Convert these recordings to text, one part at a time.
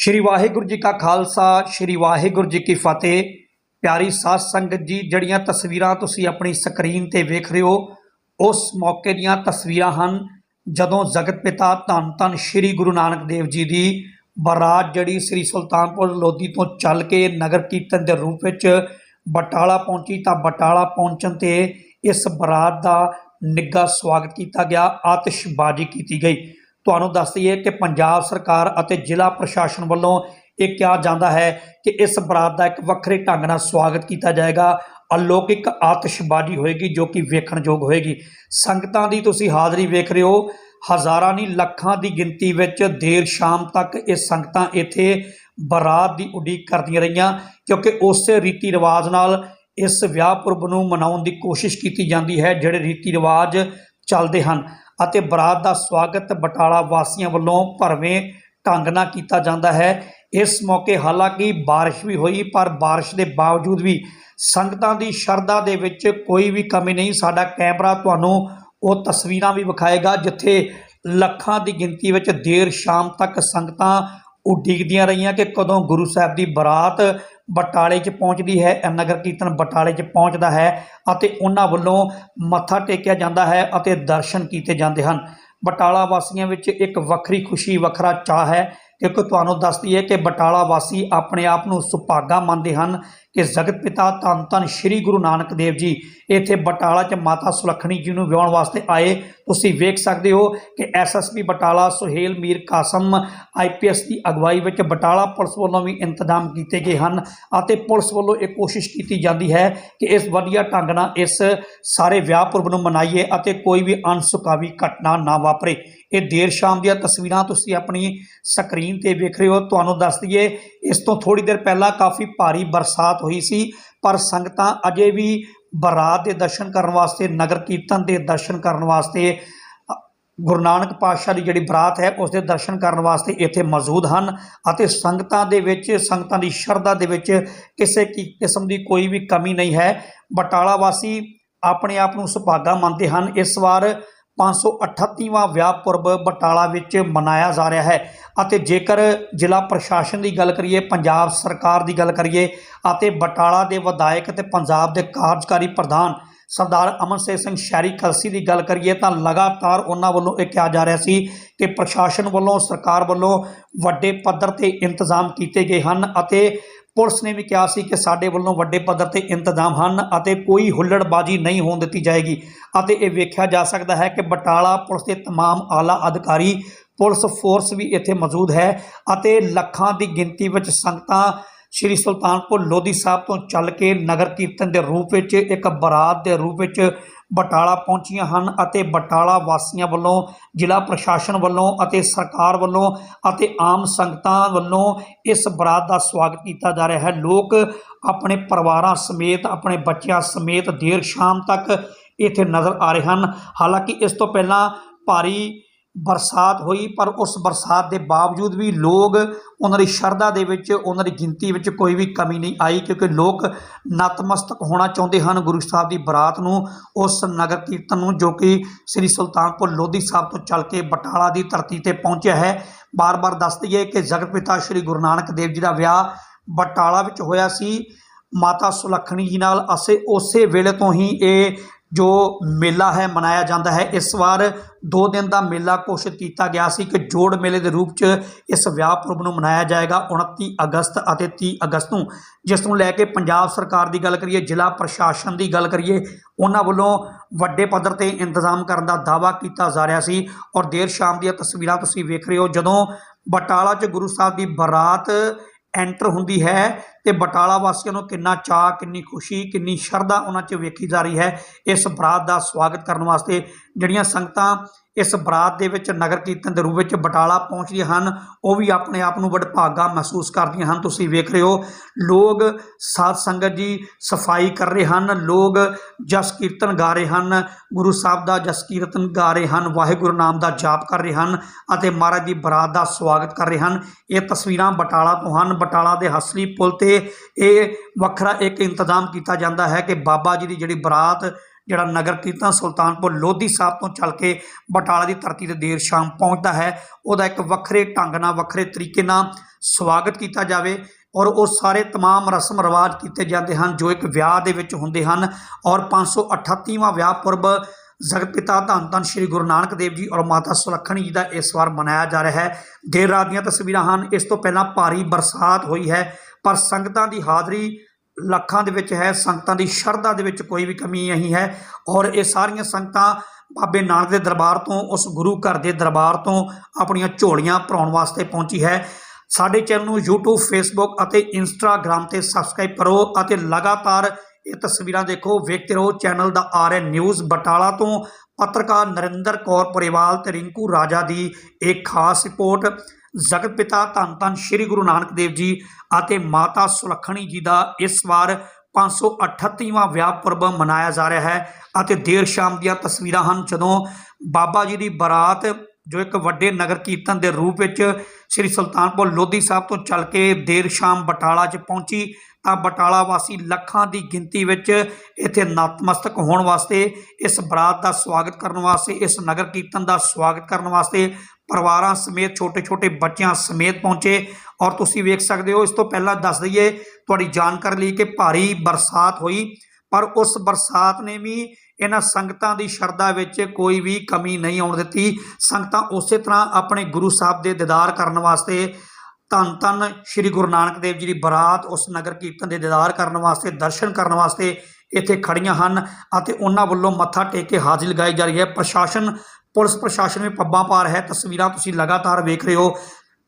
ਸ਼੍ਰੀ ਵਾਹਿਗੁਰੂ ਜੀ ਕਾ ਖਾਲਸਾ, ਸ਼੍ਰੀ ਵਾਹਿਗੁਰੂ ਜੀ ਕੀ ਫਤਿਹ। ਪਿਆਰੀ ਸਾਧ ਸੰਗਤ ਜੀ, ਜਿਹੜੀਆਂ ਤਸਵੀਰਾਂ ਤੁਸੀਂ ਆਪਣੀ ਸਕਰੀਨ ਤੇ ਵੇਖ ਰਹੇ ਹੋ, ਉਸ ਮੌਕੇ ਦੀਆਂ ਤਸਵੀਰਾਂ ਹਨ, ਜਦੋਂ ਜਗਤ ਪਿਤਾ ਧੰਨ ਧੰਨ ਸ਼੍ਰੀ ਗੁਰੂ ਨਾਨਕ ਦੇਵ ਜੀ ਦੀ ਬਰਾਤ ਜਿਹੜੀ ਸ੍ਰੀ ਸੁਲਤਾਨਪੁਰ ਲੋਧੀ ਤੋਂ ਚੱਲ ਕੇ ਨਗਰ ਕੀਰਤਨ ਦੇ ਰੂਪ ਵਿੱਚ ਬਟਾਲਾ ਪਹੁੰਚੀ, ਤਾਂ ਬਟਾਲਾ ਪਹੁੰਚਣ ਤੇ ਇਸ ਬਰਾਤ ਦਾ ਨਿੱਘਾ ਸਵਾਗਤ ਕੀਤਾ ਗਿਆ, ਆਤਿਸ਼ਬਾਜ਼ੀ ਕੀਤੀ ਗਈ। ਤੁਹਾਨੂੰ ਦੱਸ ਦਈਏ ਕਿ ਪੰਜਾਬ ਸਰਕਾਰ ਅਤੇ ਜ਼ਿਲ੍ਹਾ ਪ੍ਰਸ਼ਾਸਨ ਵੱਲੋਂ ਇਹ ਕਿਹਾ ਜਾਂਦਾ ਹੈ ਕਿ ਇਸ ਬਰਾਤ ਦਾ ਇੱਕ ਵੱਖਰੇ ਢੰਗ ਨਾਲ ਸਵਾਗਤ ਕੀਤਾ ਜਾਏਗਾ। ਅਲੌਕਿਕ ਆਤਿਸ਼ਬਾਜ਼ੀ ਹੋਏਗੀ ਜੋ ਕਿ ਵੇਖਣਯੋਗ ਹੋਏਗੀ। ਸੰਗਤਾਂ ਦੀ ਤੁਸੀਂ ਹਾਜ਼ਰੀ ਵੇਖ ਰਹੇ ਹੋ, ਹਜ਼ਾਰਾਂ ਨਹੀਂ, ਲੱਖਾਂ ਦੀ ਗਿਣਤੀ ਵਿੱਚ ਦੇਰ ਸ਼ਾਮ ਤੱਕ ਇਹ ਸੰਗਤਾਂ ਇੱਥੇ ਬਰਾਤ ਦੀ ਉਡੀਕ ਕਰਦੀਆਂ ਰਹੀਆਂ, ਕਿਉਂਕਿ ਉਸੇ ਰੀਤੀ ਰਿਵਾਜ ਨਾਲ ਇਸ ਵਿਆਹ ਪੁਰਬ ਨੂੰ ਮਨਾਉਣ ਦੀ ਕੋਸ਼ਿਸ਼ ਕੀਤੀ ਜਾਂਦੀ ਹੈ, ਜਿਹੜੇ ਰੀਤੀ ਰਿਵਾਜ ਚੱਲਦੇ ਹਨ। ਅਤੇ ਬਰਾਤ ਦਾ ਸਵਾਗਤ ਬਟਾਲਾ ਵਾਸੀਆਂ ਵੱਲੋਂ ਭਰਵੇਂ ਢੰਗ ਨਾਲ ਕੀਤਾ ਜਾਂਦਾ ਹੈ। ਇਸ ਮੌਕੇ ਹਾਲਾਂਕਿ ਬਾਰਿਸ਼ ਵੀ ਹੋਈ, ਪਰ ਬਾਰਿਸ਼ ਦੇ ਬਾਵਜੂਦ ਵੀ ਸੰਗਤਾਂ ਦੀ ਸ਼ਰਧਾ ਦੇ ਵਿੱਚ ਕੋਈ ਵੀ ਕਮੀ ਨਹੀਂ। ਸਾਡਾ ਕੈਮਰਾ ਤੁਹਾਨੂੰ ਉਹ ਤਸਵੀਰਾਂ ਵੀ ਵਿਖਾਏਗਾ, ਜਿੱਥੇ ਲੱਖਾਂ ਦੀ ਗਿਣਤੀ ਵਿੱਚ ਦੇਰ ਸ਼ਾਮ ਤੱਕ ਸੰਗਤਾਂ ਉਡੀਕਦੀਆਂ ਰਹੀਆਂ ਕਿ ਕਦੋਂ ਗੁਰੂ ਸਾਹਿਬ ਦੀ ਬਰਾਤ ਬਟਾਲੇ 'ਚ ਪਹੁੰਚਦੀ ਹੈ ਇਹ ਨਗਰ ਕੀਰਤਨ ਬਟਾਲੇ 'ਚ ਪਹੁੰਚਦਾ ਹੈ ਅਤੇ ਉਹਨਾਂ ਵੱਲੋਂ ਮੱਥਾ ਟੇਕਿਆ ਜਾਂਦਾ ਹੈ ਅਤੇ ਦਰਸ਼ਨ ਕੀਤੇ ਜਾਂਦੇ ਹਨ। ਬਟਾਲਾ ਵਾਸੀਆਂ ਵਿੱਚ ਇੱਕ ਵੱਖਰੀ ਖੁਸ਼ੀ, ਵੱਖਰਾ ਚਾਹ ਹੈ। ਕਿਉਂਕਿ ਤੁਹਾਨੂੰ ਦੱਸਦੀ ਹੈ ਕਿ ਬਟਾਲਾ ਵਾਸੀ ਆਪਣੇ ਆਪ ਨੂੰ ਸੁਭਾਗਾ ਮੰਨਦੇ ਹਨ ਕਿ ਜਗਤ ਪਿਤਾ ਧੰਨ ਧੰਨ ਸ਼੍ਰੀ ਗੁਰੂ ਨਾਨਕ ਦੇਵ ਜੀ ਇੱਥੇ ਬਟਾਲਾ 'ਚ ਮਾਤਾ ਸੁਲੱਖਣੀ ਜੀ ਨੂੰ ਵਿਆਹਣ ਵਾਸਤੇ ਆਏ। ਤੁਸੀਂ ਵੇਖ ਸਕਦੇ ਹੋ ਕਿ ਐਸਐਸਪੀ ਬਟਾਲਾ, ਸੁਹੇਲ ਮੀਰ ਕਾਸਮ ਆਈਪੀਐਸ ਦੀ ਅਗਵਾਈ ਵਿੱਚ ਬਟਾਲਾ ਪੁਲਿਸ ਵੱਲੋਂ ਵੀ ਇੰਤਜ਼ਾਮ ਕੀਤੇ ਗਏ ਹਨ ਅਤੇ ਪੁਲਿਸ ਵੱਲੋਂ ਇਹ ਕੋਸ਼ਿਸ਼ ਕੀਤੀ ਜਾਂਦੀ ਹੈ ਕਿ ਇਸ ਵਧੀਆ ਢੰਗ ਨਾਲ ਇਸ ਸਾਰੇ ਵਿਆਹ ਪੁਰਬ ਨੂੰ ਮਨਾਈਏ ਅਤੇ ਕੋਈ ਵੀ ਅਣਸੁਖਾਵੀ ਘਟਨਾ ਨਾ ਵਾਪਰੇ। ਇਹ ਦੇਰ ਸ਼ਾਮ ਦੀਆਂ ਤਸਵੀਰਾਂ ਤੁਸੀਂ ਆਪਣੀ ਸਕਰੀਨ ਤੇ ਵੇਖ ਰਹੇ ਹੋ। ਤੁਹਾਨੂੰ ਦੱਸ ਦਈਏ ਇਸ ਤੋਂ ਥੋੜੀ ਦੇਰ ਪਹਿਲਾਂ ਕਾਫੀ ਭਾਰੀ ਬਰਸਾਤ ਹੋਈ ਸੀ, ਪਰ ਸੰਗਤਾਂ ਅਜੇ ਵੀ ਬਰਾਤ ਦੇ ਦਰਸ਼ਨ ਕਰਨ ਵਾਸਤੇ, ਨਗਰ ਕੀਰਤਨ ਦੇ ਦਰਸ਼ਨ ਕਰਨ ਵਾਸਤੇ ਗੁਰੂ ਨਾਨਕ ਪਾਤਸ਼ਾਹ ਦੀ ਜਿਹੜੀ ਬਰਾਤ ਹੈ, ਉਸ ਦੇ ਦਰਸ਼ਨ ਕਰਨ ਵਾਸਤੇ ਇੱਥੇ ਮੌਜੂਦ ਹਨ ਅਤੇ ਸੰਗਤਾਂ ਦੇ ਵਿੱਚ, ਸੰਗਤਾਂ ਦੀ ਸ਼ਰਧਾ ਦੇ ਵਿੱਚ ਕਿਸੇ ਕੀ, ਕਿਸਮ ਦੀ ਕੋਈ ਵੀ ਕਮੀ ਨਹੀਂ ਹੈ। ਬਟਾਲਾ ਵਾਸੀ ਆਪਣੇ ਆਪ ਨੂੰ ਸੁਭਾਗਾ ਮੰਨਦੇ ਹਨ। ਇਸ ਵਾਰ 538ਵਾਂ ਵਿਆਹ ਪੁਰਬ ਬਟਾਲਾ ਵਿੱਚ ਮਨਾਇਆ ਜਾ ਰਿਹਾ ਹੈ ਅਤੇ ਜੇਕਰ ਜ਼ਿਲ੍ਹਾ ਪ੍ਰਸ਼ਾਸਨ ਦੀ ਗੱਲ ਕਰੀਏ, ਪੰਜਾਬ ਸਰਕਾਰ ਦੀ ਗੱਲ ਕਰੀਏ ਅਤੇ ਬਟਾਲਾ ਦੇ ਵਿਧਾਇਕ ਤੇ ਪੰਜਾਬ ਦੇ ਕਾਰਜਕਾਰੀ ਪ੍ਰਧਾਨ ਸਰਦਾਰ ਅਮਨਸੇ ਸਿੰਘ ਸ਼ਹਿਰੀ ਕਲਸੀ ਦੀ ਗੱਲ ਕਰੀਏ ਤਾਂ ਲਗਾਤਾਰ ਉਹਨਾਂ ਵੱਲੋਂ ਇਹ ਕਿਹਾ ਜਾ ਰਿਹਾ ਸੀ ਕਿ ਪ੍ਰਸ਼ਾਸਨ ਵੱਲੋਂ, ਸਰਕਾਰ ਵੱਲੋਂ ਵੱਡੇ ਪੱਧਰ ਤੇ ਇੰਤਜ਼ਾਮ ਕੀਤੇ ਗਏ ਹਨ ਅਤੇ ਪੁਲਿਸ ਨੇ ਵੀ ਕਿਹਾ ਸੀ ਕਿ ਸਾਡੇ ਵੱਲੋਂ ਵੱਡੇ ਪੱਧਰ ਤੇ ਇੰਤਜ਼ਾਮ ਹਨ ਅਤੇ ਕੋਈ ਹੁੱਲੜਬਾਜ਼ੀ ਨਹੀਂ ਹੋਣ ਦਿੱਤੀ ਜਾਏਗੀ ਅਤੇ ਇਹ ਵੇਖਿਆ ਜਾ ਸਕਦਾ ਹੈ ਕਿ ਬਟਾਲਾ ਪੁਲਿਸ ਦੇ तमाम ਆਲਾ ਅਧਿਕਾਰੀ ਪੁਲਿਸ ਫੋਰਸ ਵੀ ਇੱਥੇ ਮੌਜੂਦ ਹੈ ਅਤੇ ਲੱਖਾਂ ਦੀ ਗਿਣਤੀ ਵਿੱਚ ਸੰਗਤਾਂ ਸ਼੍ਰੀ ਸੁਲਤਾਨਪੁਰ ਲੋਧੀ ਸਾਹਿਬ ਤੋਂ ਚੱਲ ਕੇ ਨਗਰ ਕੀਰਤਨ ਦੇ ਰੂਪ ਵਿੱਚ, ਇੱਕ ਬਰਾਤ ਦੇ ਰੂਪ ਵਿੱਚ ਬਟਾਲਾ ਪਹੁੰਚੀਆਂ ਹਨ ਅਤੇ ਬਟਾਲਾ ਵਾਸੀਆਂ ਵੱਲੋਂ, ਜ਼ਿਲ੍ਹਾ ਪ੍ਰਸ਼ਾਸਨ ਵੱਲੋਂ ਅਤੇ ਸਰਕਾਰ ਵੱਲੋਂ ਅਤੇ ਆਮ ਸੰਗਤਾਂ ਵੱਲੋਂ ਇਸ ਬਰਾਤ ਦਾ ਸਵਾਗਤ ਕੀਤਾ ਜਾ ਰਿਹਾ ਹੈ। ਲੋਕ ਆਪਣੇ ਪਰਿਵਾਰਾਂ ਸਮੇਤ, ਆਪਣੇ ਬੱਚਿਆਂ ਸਮੇਤ ਦੇਰ ਸ਼ਾਮ ਤੱਕ ਇੱਥੇ ਨਜ਼ਰ ਆ ਰਹੇ ਹਨ। ਹਾਲਾਂਕਿ ਇਸ ਤੋਂ ਪਹਿਲਾਂ ਭਾਰੀ ਬਰਸਾਤ ਹੋਈ, ਪਰ ਉਸ ਬਰਸਾਤ ਦੇ ਬਾਵਜੂਦ ਵੀ ਲੋਕ ਉਹਨਾਂ ਦੀ ਸ਼ਰਧਾ ਦੇ ਵਿੱਚ, ਉਹਨਾਂ ਦੀ ਗਿਣਤੀ ਵਿੱਚ ਕੋਈ ਵੀ ਕਮੀ ਨਹੀਂ ਆਈ, ਕਿਉਂਕਿ ਲੋਕ ਨਤਮਸਤਕ ਹੋਣਾ ਚਾਹੁੰਦੇ ਹਨ। ਗੁਰੂ ਸਾਹਿਬ ਦੀ ਬਰਾਤ ਨੂੰ, ਉਸ ਨਗਰ ਕੀਰਤਨ ਨੂੰ, ਜੋ ਕਿ ਸ੍ਰੀ ਸੁਲਤਾਨਪੁਰ ਲੋਧੀ ਸਾਹਿਬ ਤੋਂ ਚੱਲ ਕੇ ਬਟਾਲਾ ਦੀ ਧਰਤੀ ਤੇ ਪਹੁੰਚਿਆ ਹੈ। ਬਾਰ-ਬਾਰ ਦੱਸ ਦਈਏ ਕਿ ਜਗਤ ਪਿਤਾ ਸ੍ਰੀ ਗੁਰੂ ਨਾਨਕ ਦੇਵ ਜੀ ਦਾ ਵਿਆਹ ਬਟਾਲਾ ਵਿੱਚ ਹੋਇਆ ਸੀ। ਮਾਤਾ ਸੁਲੱਖਣੀ ਜੀ ਨਾਲ ਅਸੇ ਉਸੇ ਵੇਲੇ ਤੋਂ ਹੀ ਇਹ ਜੋ ਮੇਲਾ ਹੈ, ਮਨਾਇਆ ਜਾਂਦਾ ਹੈ। ਇਸ ਵਾਰ 2 ਦਿਨ ਦਾ ਮੇਲਾ ਘੋਸ਼ਿਤ ਕੀਤਾ ਗਿਆ ਸੀ ਕਿ ਜੋੜ ਮੇਲੇ ਦੇ ਰੂਪ 'ਚ ਇਸ ਵਿਆਹ ਪੁਰਬ ਨੂੰ ਮਨਾਇਆ ਜਾਏਗਾ 29 ਅਗਸਤ ਅਤੇ 30 ਅਗਸਤ ਨੂੰ। ਜਿਸ ਨੂੰ ਲੈ ਕੇ ਪੰਜਾਬ ਸਰਕਾਰ ਦੀ ਗੱਲ ਕਰੀਏ, ਜ਼ਿਲ੍ਹਾ ਪ੍ਰਸ਼ਾਸਨ ਦੀ ਗੱਲ ਕਰੀਏ, ਉਹਨਾਂ ਵੱਲੋਂ ਵੱਡੇ ਪੱਧਰ ਤੇ ਇੰਤਜ਼ਾਮ ਕਰਨ ਦਾ ਦਾਅਵਾ ਕੀਤਾ ਜਾ ਰਿਹਾ ਸੀ ਔਰ ਦੇਰ ਸ਼ਾਮ ਦੀਆਂ ਤਸਵੀਰਾਂ ਤੁਸੀਂ ਵੇਖ ਰਹੇ ਹੋ, ਜਦੋਂ ਬਟਾਲਾ 'ਚ ਗੁਰੂ ਸਾਹਿਬ ਦੀ ਬਰਾਤ ਐਂਟਰ ਹੁੰਦੀ ਹੈ ਤੇ ਬਟਾਲਾ ਵਾਸੀਆਂ ਨੂੰ ਕਿੰਨਾ ਚਾਅ, ਕਿੰਨੀ ਖੁਸ਼ੀ, ਕਿੰਨੀ ਸ਼ਰਧਾ ਉਹਨਾਂ 'ਚ ਵੇਖੀ ਜਾ ਰਹੀ ਹੈ। ਇਸ ਬਰਾਤ ਦਾ ਸਵਾਗਤ ਕਰਨ ਵਾਸਤੇ ਜਿਹੜੀਆਂ ਸੰਗਤਾਂ ਇਸ ਬਰਾਤ ਦੇ ਵਿੱਚ ਨਗਰ ਕੀਰਤਨ ਦੇ ਰੂਪ ਵਿੱਚ ਬਟਾਲਾ ਪਹੁੰਚਦੀਆਂ ਹਨ। ਉਹ ਵੀ ਆਪਣੇ ਆਪ ਨੂੰ ਵਡਭਾਗਾ ਮਹਿਸੂਸ ਕਰਦੀਆਂ ਹਨ। ਤੁਸੀਂ ਵੇਖ ਰਹੇ ਹੋ, ਲੋਕ ਸਾਧ ਸੰਗਤ ਜੀ ਸਫ਼ਾਈ ਕਰ ਰਹੇ ਹਨ, ਲੋਕ ਜਸ ਕੀਰਤਨ ਗਾ ਰਹੇ ਹਨ, ਗੁਰੂ ਸਾਹਿਬ ਦਾ ਜਸ ਕੀਰਤਨ ਗਾ ਰਹੇ ਹਨ, ਵਾਹਿਗੁਰੂ ਨਾਮ ਦਾ ਜਾਪ ਕਰ ਰਹੇ ਹਨ ਅਤੇ ਮਹਾਰਾਜ ਦੀ ਬਰਾਤ ਦਾ ਸਵਾਗਤ ਕਰ ਰਹੇ ਹਨ। ਇਹ ਤਸਵੀਰਾਂ ਬਟਾਲਾ ਤੋਂ ਹਨ। ਬਟਾਲਾ ਦੇ ਹਸਲੀ ਪੁਲ ਤੇ ਇਹ ਵੱਖਰਾ ਇੱਕ ਇੰਤਜ਼ਾਮ ਕੀਤਾ ਜਾਂਦਾ ਹੈ ਕਿ ਬਾਬਾ ਜੀ ਦੀ ਜਿਹੜੀ ਬਰਾਤ ਜਿਹੜਾ ਨਗਰ ਕੀਰਤਨ ਸੁਲਤਾਨਪੁਰ ਲੋਧੀ ਸਾਹਿਬ ਤੋਂ ਚੱਲ ਕੇ ਬਟਾਲਾ ਦੀ ਧਰਤੀ ਤੇ ਦੇਰ ਸ਼ਾਮ ਪਹੁੰਚਦਾ ਹੈ ਉਹਦਾ ਇੱਕ ਵੱਖਰੇ ਢੰਗ ਨਾਲ ਵੱਖਰੇ ਤਰੀਕੇ ਨਾਲ ਸਵਾਗਤ ਕੀਤਾ ਜਾਵੇ ਔਰ ਉਹ ਸਾਰੇ तमाम ਰਸਮ ਰਿਵਾਜ ਕੀਤੇ ਜਾਂਦੇ ਹਨ ਜੋ ਇੱਕ ਵਿਆਹ ਦੇ ਵਿੱਚ ਹੁੰਦੇ ਹਨ ਔਰ 538ਵਾਂ ਵਿਆਹ ਪੁਰਬ ਜਗਤ ਪਿਤਾ ਧੰਨ ਧੰਨ ਸ਼੍ਰੀ ਗੁਰੂ ਨਾਨਕ ਦੇਵ ਜੀ ਔਰ ਮਾਤਾ ਸੁਲੱਖਣੀ ਜੀ ਦਾ ਇਸ ਵਾਰ ਮਨਾਇਆ ਜਾ ਰਿਹਾ ਹੈ ਦੇਰ ਰਾਤ ਦੀਆਂ ਤਸਵੀਰਾਂ ਹਨ ਇਸ ਤੋਂ ਪਹਿਲਾਂ ਭਾਰੀ ਬਰਸਾਤ ਹੋਈ ਹੈ ਪਰ ਸੰਗਤਾਂ ਦੀ ਹਾਜ਼ਰੀ ਲੱਖਾਂ ਦੇ ਵਿੱਚ ਹੈ, ਸੰਗਤਾਂ ਦੀ ਸ਼ਰਧਾ ਦੇ ਵਿੱਚ ਕੋਈ ਵੀ ਕਮੀ ਨਹੀਂ ਹੈ। ਔਰ ਇਹ ਸਾਰੀਆਂ ਸੰਗਤਾਂ ਬਾਬੇ ਨਾਨਕ ਦੇ ਦਰਬਾਰ ਤੋਂ, ਉਸ ਗੁਰੂ ਘਰ ਦੇ ਦਰਬਾਰ ਤੋਂ ਆਪਣੀਆਂ ਝੋਲੀਆਂ ਭਰਾਉਣ ਵਾਸਤੇ ਪਹੁੰਚੀ ਹੈ। ਸਾਡੇ ਚੈਨਲ ਨੂੰ YouTube, Facebook ਅਤੇ Instagram ਤੇ ਸਬਸਕ੍ਰਾਈਬ ਕਰੋ ਅਤੇ ਲਗਾਤਾਰ ਇਹ ਤਸਵੀਰਾਂ ਦੇਖੋ। ਵੇਖਦੇ ਰਹੋ, ਚੈਨਲ ਦਾ ਆਰ ਆਰਐਨ ਨਿਊਜ਼ ਬਟਾਲਾ ਤੋਂ। ਪੱਤਰਕਾਰ ਨਰਿੰਦਰ ਕੌਰ ਪਰਿਵਾਲ ਤੇ ਰਿੰਕੂ ਰਾਜਾ ਦੀ ਇੱਕ ਖਾਸ ਰਿਪੋਰਟ, ਜਗਤ ਪਿਤਾ ਧੰਨ ਧੰਨ ਸ੍ਰੀ ਗੁਰੂ ਨਾਨਕ ਦੇਵ ਜੀ ਅਤੇ ਮਾਤਾ ਸੁਲੱਖਣੀ ਜੀ ਦਾ ਇਸ ਵਾਰ 538ਵਾਂ ਵਿਆਹ ਪੁਰਬ ਮਨਾਇਆ ਜਾ ਰਿਹਾ ਹੈ ਅਤੇ ਦੇਰ ਸ਼ਾਮ ਦੀਆਂ ਤਸਵੀਰਾਂ ਹਨ ਜਦੋਂ ਬਾਬਾ ਜੀ ਦੀ ਬਰਾਤ ਜੋ ਇੱਕ ਵੱਡੇ ਨਗਰ ਕੀਰਤਨ ਦੇ ਰੂਪ ਵਿੱਚ ਸ੍ਰੀ ਸੁਲਤਾਨਪੁਰ ਲੋਧੀ ਸਾਹਿਬ ਤੋਂ ਚੱਲ ਕੇ ਦੇਰ ਸ਼ਾਮ ਬਟਾਲਾ 'ਚ ਪਹੁੰਚੀ, ਤਾਂ ਬਟਾਲਾ ਵਾਸੀ ਲੱਖਾਂ ਦੀ ਗਿਣਤੀ ਵਿੱਚ ਇੱਥੇ ਨਤਮਸਤਕ ਹੋਣ ਵਾਸਤੇ, ਇਸ ਬਰਾਤ ਦਾ ਸਵਾਗਤ ਕਰਨ ਵਾਸਤੇ, ਇਸ ਨਗਰ ਕੀਰਤਨ ਦਾ ਸਵਾਗਤ ਕਰਨ ਵਾਸਤੇ ਪਰਿਵਾਰਾਂ ਸਮੇਤ ਛੋਟੇ-ਛੋਟੇ ਬੱਚਿਆਂ ਸਮੇਤ ਪਹੁੰਚੇ। ਔਰ ਤੁਸੀਂ ਵੇਖ ਸਕਦੇ ਹੋ, ਇਸ ਤੋਂ ਪਹਿਲਾਂ ਦੱਸ ਦਈਏ, ਤੁਹਾਡੀ ਜਾਣਕਾਰੀ ਲਈ ਕਿ ਭਾਰੀ ਬਰਸਾਤ ਹੋਈ। ਪਰ ਉਸ ਬਰਸਾਤ ਨੇ ਵੀ ਇਹਨਾਂ ਸੰਗਤਾਂ ਦੀ ਸ਼ਰਧਾ ਵਿੱਚ ਕੋਈ ਵੀ ਕਮੀ ਨਹੀਂ ਆਉਣ ਦਿੱਤੀ। ਸੰਗਤਾਂ ਉਸੇ ਤਰ੍ਹਾਂ ਆਪਣੇ ਗੁਰੂ ਸਾਹਿਬ ਦੇ ਦੀਦਾਰ ਕਰਨ ਵਾਸਤੇ ਧੰਨ ਧੰਨ ਸ੍ਰੀ ਗੁਰੂ ਨਾਨਕ ਦੇਵ ਜੀ ਦੀ ਬਰਾਤ ਉਸ ਨਗਰ ਕੀਰਤਨ ਦੇ ਦੀਦਾਰ ਕਰਨ ਵਾਸਤੇ, ਦਰਸ਼ਨ ਕਰਨ ਵਾਸਤੇ ਇੱਥੇ ਖੜੀਆਂ ਹਨ ਅਤੇ ਉਹਨਾਂ ਵੱਲੋਂ ਮੱਥਾ ਟੇਕ ਕੇ ਹਾਜ਼ਰੀ ਲਗਾਈ ਜਾ ਰਹੀ ਹੈ। ਪ੍ਰਸ਼ਾਸਨ, ਪੁਲਿਸ ਪ੍ਰਸ਼ਾਸਨ ਵੀ ਪੱਬਾਂ ਪਾ ਰਿਹਾ ਹੈ। ਤਸਵੀਰਾਂ ਤੁਸੀਂ ਲਗਾਤਾਰ ਵੇਖ ਰਹੇ ਹੋ।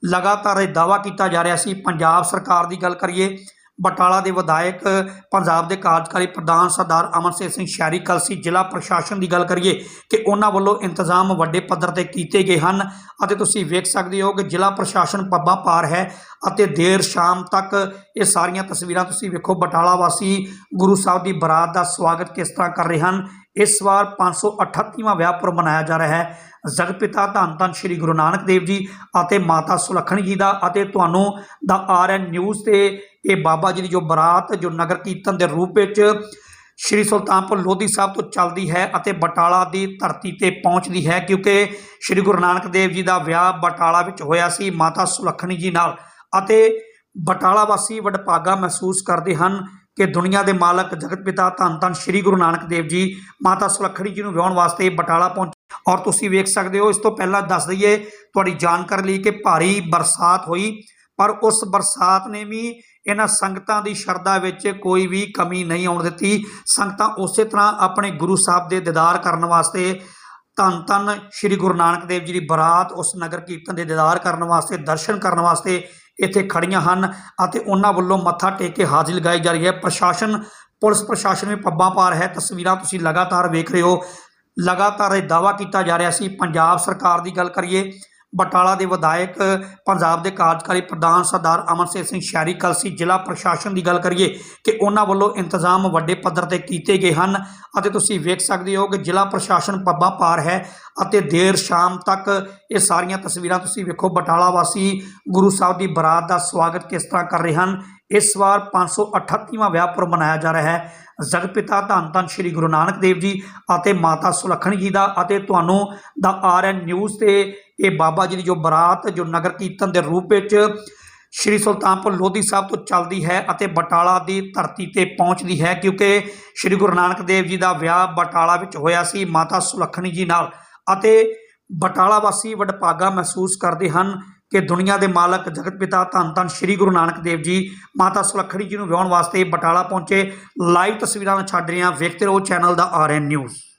ਲਗਾਤਾਰ ਇਹ ਦਾਵਾ ਕੀਤਾ ਜਾ ਰਿਹਾ ਸੀ। ਪੰਜਾਬ ਸਰਕਾਰ ਦੀ ਗੱਲ ਕਰੀਏ ਬਟਾਲਾ ਦੇ ਵਿਧਾਇਕ ਪੰਜਾਬ ਦੇ ਕਾਰਜਕਾਰੀ ਪ੍ਰਧਾਨ ਸਰਦਾਰ ਅਮਰਸੇਰ ਸਿੰਘ ਸ਼ਹਿਰੀ ਕਲਸੀ ਜ਼ਿਲ੍ਹਾ ਪ੍ਰਸ਼ਾਸਨ ਦੀ ਗੱਲ ਕਰੀਏ ਕਿ ਉਹਨਾਂ ਵੱਲੋਂ ਇੰਤਜ਼ਾਮ ਵੱਡੇ ਪੱਧਰ ਤੇ ਕੀਤੇ ਗਏ ਹਨ ਅਤੇ ਤੁਸੀਂ ਵੇਖ ਸਕਦੇ ਹੋ ਕਿ ਜ਼ਿਲ੍ਹਾ ਪ੍ਰਸ਼ਾਸਨ ਪੱਬਾਂ ਪਾਰ ਹੈ ਅਤੇ ਦੇਰ ਸ਼ਾਮ ਤੱਕ ਇਹ ਸਾਰੀਆਂ ਤਸਵੀਰਾਂ ਤੁਸੀਂ ਵੇਖੋ ਬਟਾਲਾ ਵਾਸੀ ਗੁਰੂ ਸਾਹਿਬ ਦੀ ਬਰਾਤ ਦਾ ਸਵਾਗਤ ਕਿਸ ਤਰ੍ਹਾਂ ਕਰ ਰਹੇ ਹਨ। ਇਸ ਵਾਰ 538ਵਾਂ ਵਿਆਹ ਪੁਰਬ ਮਨਾਇਆ ਜਾ ਰਿਹਾ ਹੈ। ਜਗਤ ਪਿਤਾ ਧੰਨ ਧੰਨ ਸ੍ਰੀ ਗੁਰੂ ਨਾਨਕ ਦੇਵ ਜੀ ਅਤੇ ਮਾਤਾ ਸੁਲੱਖਣੀ ਜੀ ਦਾ ਅਤੇ ਤੁਹਾਨੂੰ ਦਾ ਆਰਐਨ ਨਿਊਜ਼ ਤੇ ਇਹ ਬਾਬਾ ਜੀ ਦੀ ਜੋ ਬਰਾਤ, ਜੋ ਨਗਰ ਕੀਰਤਨ ਦੇ ਰੂਪ ਵਿੱਚ ਸ਼੍ਰੀ ਸੁਲਤਾਨਪੁਰ ਲੋਧੀ ਸਾਹਿਬ ਤੋਂ ਚੱਲਦੀ ਹੈ ਅਤੇ ਬਟਾਲਾ ਦੀ ਧਰਤੀ ਤੇ ਪਹੁੰਚਦੀ ਹੈ ਕਿਉਂਕਿ ਸ਼੍ਰੀ ਗੁਰੂ ਨਾਨਕ ਦੇਵ ਜੀ ਦਾ ਵਿਆਹ ਬਟਾਲਾ ਵਿੱਚ ਹੋਇਆ ਸੀ, ਮਾਤਾ ਸੁਲੱਖਣੀ ਜੀ ਨਾਲ ਅਤੇ ਬਟਾਲਾ ਵਾਸੀ ਵਡਭਾਗਾ ਮਹਿਸੂਸ ਕਰਦੇ ਹਨ ਕਿ ਦੁਨੀਆ ਦੇ ਮਾਲਕ ਜਗਤ ਪਿਤਾ ਧੰਨ ਧੰਨ ਸ੍ਰੀ ਗੁਰੂ ਨਾਨਕ ਦੇਵ ਜੀ, ਮਾਤਾ ਸੁਲੱਖਣੀ ਜੀ ਨੂੰ ਵਿਆਹਣ ਵਾਸਤੇ ਬਟਾਲਾ ਪਹੁੰਚੇ ਔਰ ਤੁਸੀਂ ਵੇਖ ਸਕਦੇ ਹੋ, ਇਸ ਤੋਂ ਪਹਿਲਾਂ ਦੱਸ ਦਈਏ ਤੁਹਾਡੀ ਜਾਣਕਾਰੀ ਲਈ ਕਿ ਭਾਰੀ ਬਰਸਾਤ ਹੋਈ, ਪਰ ਉਸ ਬਰਸਾਤ ਨੇ ਵੀ ਇਹਨਾਂ ਸੰਗਤਾਂ ਦੀ ਸ਼ਰਧਾ ਵਿੱਚ ਕੋਈ ਵੀ ਕਮੀ ਨਹੀਂ ਆਉਣ ਦਿੱਤੀ। ਸੰਗਤਾਂ ਉਸੇ ਤਰ੍ਹਾਂ ਆਪਣੇ ਗੁਰੂ ਸਾਹਿਬ ਦੇ ਦੀਦਾਰ ਕਰਨ ਵਾਸਤੇ ਧੰਨ ਧੰਨ ਸ੍ਰੀ ਗੁਰੂ ਨਾਨਕ ਦੇਵ ਜੀ ਦੀ ਬਰਾਤ ਉਸ ਨਗਰ ਕੀਰਤਨ ਦੇ ਦੀਦਾਰ ਕਰਨ ਵਾਸਤੇ, ਦਰਸ਼ਨ ਕਰਨ ਵਾਸਤੇ ਇੱਥੇ ਖੜੀਆਂ ਹਨ ਅਤੇ ਉਹਨਾਂ ਵੱਲੋਂ ਮੱਥਾ ਟੇਕ ਕੇ ਹਾਜ਼ਰੀ ਲਗਾਈ ਜਾ ਰਹੀ ਹੈ। ਪ੍ਰਸ਼ਾਸਨ, ਪੁਲਿਸ ਪ੍ਰਸ਼ਾਸਨ ਵੀ ਪੱਬਾਂ ਪਾ ਹੈ। ਤਸਵੀਰਾਂ ਤੁਸੀਂ ਲਗਾਤਾਰ ਵੇਖ ਰਹੇ ਹੋ। ਲਗਾਤਾਰ ਇਹ ਦਾਵਾ ਕੀਤਾ ਜਾ ਰਿਹਾ ਸੀ। ਪੰਜਾਬ ਸਰਕਾਰ ਦੀ ਗੱਲ ਕਰੀਏ ਬਟਾਲਾ ਦੇ ਵਿਧਾਇਕ, ਪੰਜਾਬ ਦੇ ਕਾਰਜਕਾਰੀ ਪ੍ਰਧਾਨ ਸਰਦਾਰ ਅਮਰਸੇਰ ਸਿੰਘ ਸ਼ਹਿਰੀ ਕਲਸੀ ਜ਼ਿਲ੍ਹਾ ਪ੍ਰਸ਼ਾਸਨ ਦੀ ਗੱਲ ਕਰੀਏ ਕਿ ਉਹਨਾਂ ਵੱਲੋਂ ਇੰਤਜ਼ਾਮ ਵੱਡੇ ਪੱਧਰ ਤੇ ਕੀਤੇ ਗਏ ਹਨ ਅਤੇ ਤੁਸੀਂ ਵੇਖ ਸਕਦੇ ਹੋ ਕਿ ਜ਼ਿਲ੍ਹਾ ਪ੍ਰਸ਼ਾਸਨ ਪੱਬਾ ਪਾਰ ਹੈ ਅਤੇ ਦੇਰ ਸ਼ਾਮ ਤੱਕ ਇਹ ਸਾਰੀਆਂ ਤਸਵੀਰਾਂ ਤੁਸੀਂ ਵੇਖੋ ਬਟਾਲਾ ਵਾਸੀ ਗੁਰੂ ਸਾਹਿਬ ਦੀ ਬਰਾਤ ਦਾ ਸਵਾਗਤ ਕਿਸ ਤਰ੍ਹਾਂ ਕਰ ਰਹੇ ਹਨ ਇਸ ਵਾਰ 538ਵਾਂ ਵਿਆਹ ਪੁਰਬ ਮਨਾਇਆ ਜਾ ਰਿਹਾ ਹੈ। ਜਗਤ ਪਿਤਾ ਧੰਨ ਧੰਨ ਸ੍ਰੀ ਗੁਰੂ ਨਾਨਕ ਦੇਵ ਜੀ ਅਤੇ ਮਾਤਾ ਸੁਲੱਖਣੀ ਜੀ ਦਾ ਅਤੇ ਤੁਹਾਨੂੰ ਦਾ ਆਰਐਨ ਨਿਊਜ਼ ਤੇ ਇਹ ਬਾਬਾ ਜੀ ਦੀ ਜੋ ਬਰਾਤ, ਜੋ ਨਗਰ ਕੀਰਤਨ ਦੇ ਰੂਪ ਵਿੱਚ ਸ਼੍ਰੀ ਸੁਲਤਾਨਪੁਰ ਲੋਧੀ ਸਾਹਿਬ ਤੋਂ ਚੱਲਦੀ ਹੈ ਅਤੇ ਬਟਾਲਾ ਦੀ ਧਰਤੀ ਤੇ ਪਹੁੰਚਦੀ ਹੈ ਕਿਉਂਕਿ ਸ਼੍ਰੀ ਗੁਰੂ ਨਾਨਕ ਦੇਵ ਜੀ ਦਾ ਵਿਆਹ ਬਟਾਲਾ ਵਿੱਚ ਹੋਇਆ ਸੀ ਮਾਤਾ ਸੁਲੱਖਣੀ ਜੀ ਨਾਲ ਅਤੇ ਬਟਾਲਾ ਵਾਸੀ ਵਡਭਾਗਾ ਮਹਿਸੂਸ ਕਰਦੇ ਹਨ ਕਿ ਦੁਨੀਆ ਦੇ ਮਾਲਕ ਜਗਤ ਪਿਤਾ ਧੰਨ ਧੰਨ ਸ੍ਰੀ ਗੁਰੂ ਨਾਨਕ ਦੇਵ ਜੀ, ਮਾਤਾ ਸੁਲੱਖਣੀ ਜੀ ਨੂੰ ਵਿਆਹਣ ਵਾਸਤੇ ਬਟਾਲਾ ਪਹੁੰਚੇ। ਲਾਈਵ ਤਸਵੀਰਾਂ ਛੱਡ ਰਹੇ ਹਾਂ। ਵੇਖਦੇ ਰਹੋ, ਚੈਨਲ ਦਾ ਆਰਐਨ ਨਿਊਜ਼।